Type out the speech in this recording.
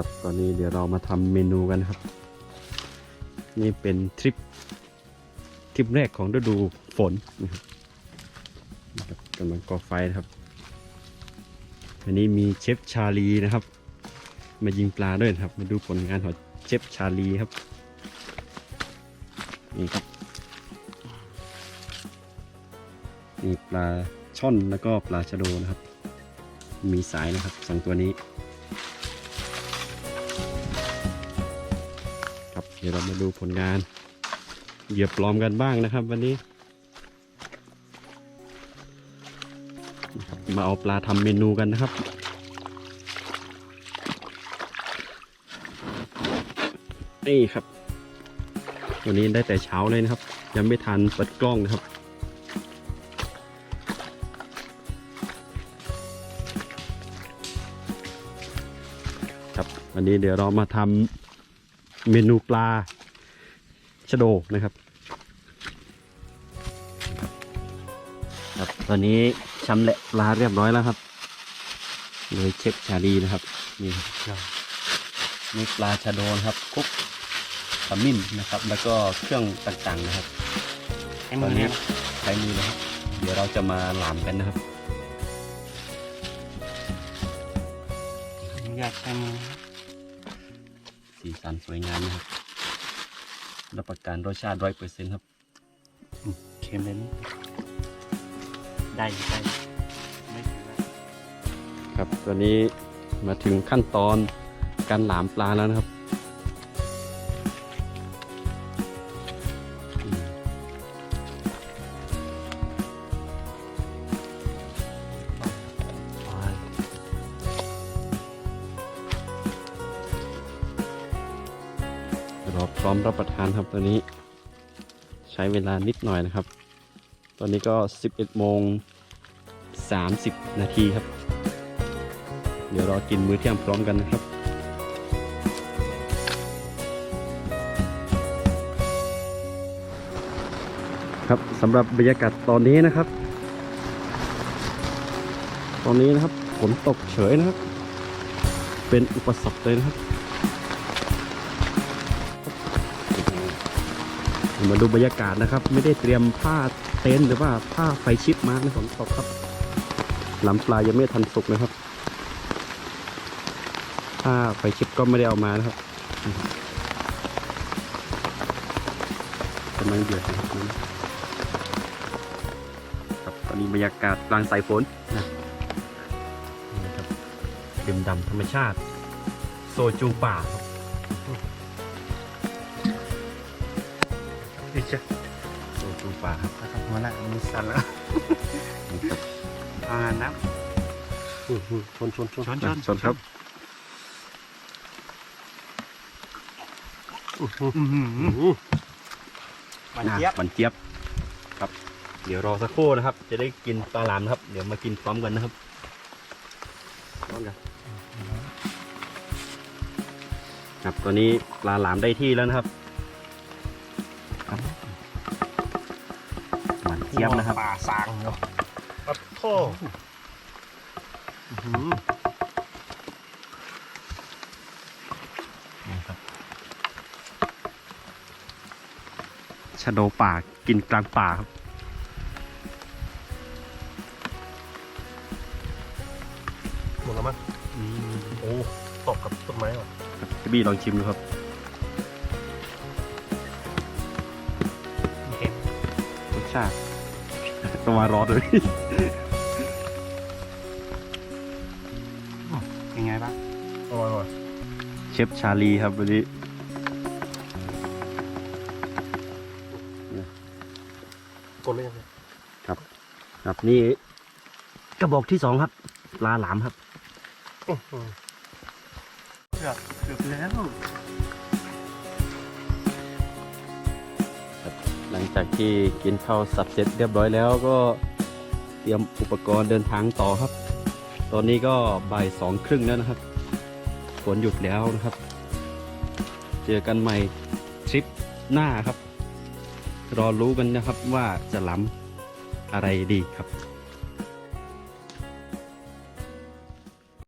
ครับตอนนี้เดี๋ยวเรามาทำเมนูกันครับ นี่เป็นทริปทริปแรกของฤดูฝนนะครับรบกำลังก่อไฟนะครับ อันนี้มีเชฟชาลีนะครับ มายิงปลาด้วยครับ มาดูผลงานของเชฟชาลีครับนี่ครับนี่ปลาช่อนแล้วก็ปลาชะโดนะครับ มีสายนะครับสองตัวนี้ เดี๋ยวเรามาดูผลงาน เหยียบปลอมกันบ้างนะครับ วันนี้ มาเอาปลาทำเมนูกันนะครับนี่ครับ วันนี้ได้แต่เช้าเลยนะครับ ยังไม่ทันเปิดกล้องนะครับครับวันนี้เดี๋ยวเรามาทำ เมนูปลาชะโดนะครับครับตอนนี้ชำแหละปลาเรียบร้อยแล้วครับโดยเชฟชาลีนะครับนี่ครับนี่ปลาชะโดนะครับคลุกขมิ้นนะครับ แล้วก็เครื่องต่างๆนะครับให้ตมืออนนี้เนี่ยใช้มือนะครับ เดี๋ยวเราจะมาหลามกันนะครับอยากใช้มือ สีสันสวยงามนะครับรับประกันรสชาติร้อยเปอร์เซ็นต์ครับเค็มเลยนี่ได้ได้ไม่ถือว่าครับตอนนี้มาถึงขั้นตอนการหลามปลาแล้วนะครับ พร้อมรับประทานครับตอนนี้ ใช้เวลานิดหน่อยนะครับ ตอนนี้ก็ 11โมง30 นาทีครับ เดี๋ยวรอกินมื้อเที่ยงพร้อมกันนะครับครับสำหรับบรรยากาศตอนนี้นะครับ ตอนนี้นะครับฝนตกเฉยนะครับ เป็นอุปสรรคเลยนะครับ มาดูบรรยากาศนะครับ ไม่ได้เตรียมผ้าเต็นท์หรือว่าผ้าไฟชิปมาในฝนตกครับลำปลายังไม่ทันสุกนะครับถ้าไฟชิปก็ไม่ได้เอามานะครับกำลังเดือดนะครับครับตอนนี้บรรยากาศกลางสายฝนนะครับดื่มดำธรรมชาติ โซจูป่าครับ ดิจ้ะโซจูป่าครับนะครับหัวหน้ามีสั่นแล้วนี่ครับอ่าน้อื้อหือชนชนชนชนชนชนครับำอื้อหืออื้อมันเจี๊ยบมันเจี๊ยบ ครับ เดี๋ยวรอสักครู่นะครับ จะได้กินปลาหลามนะครับ เดี๋ยวมากินพร้อมกันนะครับพร้อมกันครับตอนนี้ปลาหลามได้ที่แล้วนะครับครับ จี๊ยบนะครับป่าสางเนาะปัดโทอื้อหือนี่ครับชะโดป่ากินกลางป่าครับหมดแล้วมั้งโอ้ตกกับต้นไม้ว่ะครับพี่บี้ลองชิมดูครับเค็มรสชาติ ต้องมารอเลยยังไงบ้างอร่อยว่ะเชฟชาลีครับวันนี้กดเลยยังไงครับนี่กระบอกที่สองครับปลาหลามครับเกือบเกือบแล้ว ลังจากที่กินข้าวสับเสร็จเรียบร้อยแล้วก็เตรียมอุปกรณ์เดินทางต่อครับ ตอนนี้ก็บ่ายสองครึ่งแล้วนะครับฝนหยุดแล้วนะครับ เจอกันใหม่ทริปหน้าครับ รอรู้กันนะครับว่าจะล้ำอะไรดีครับ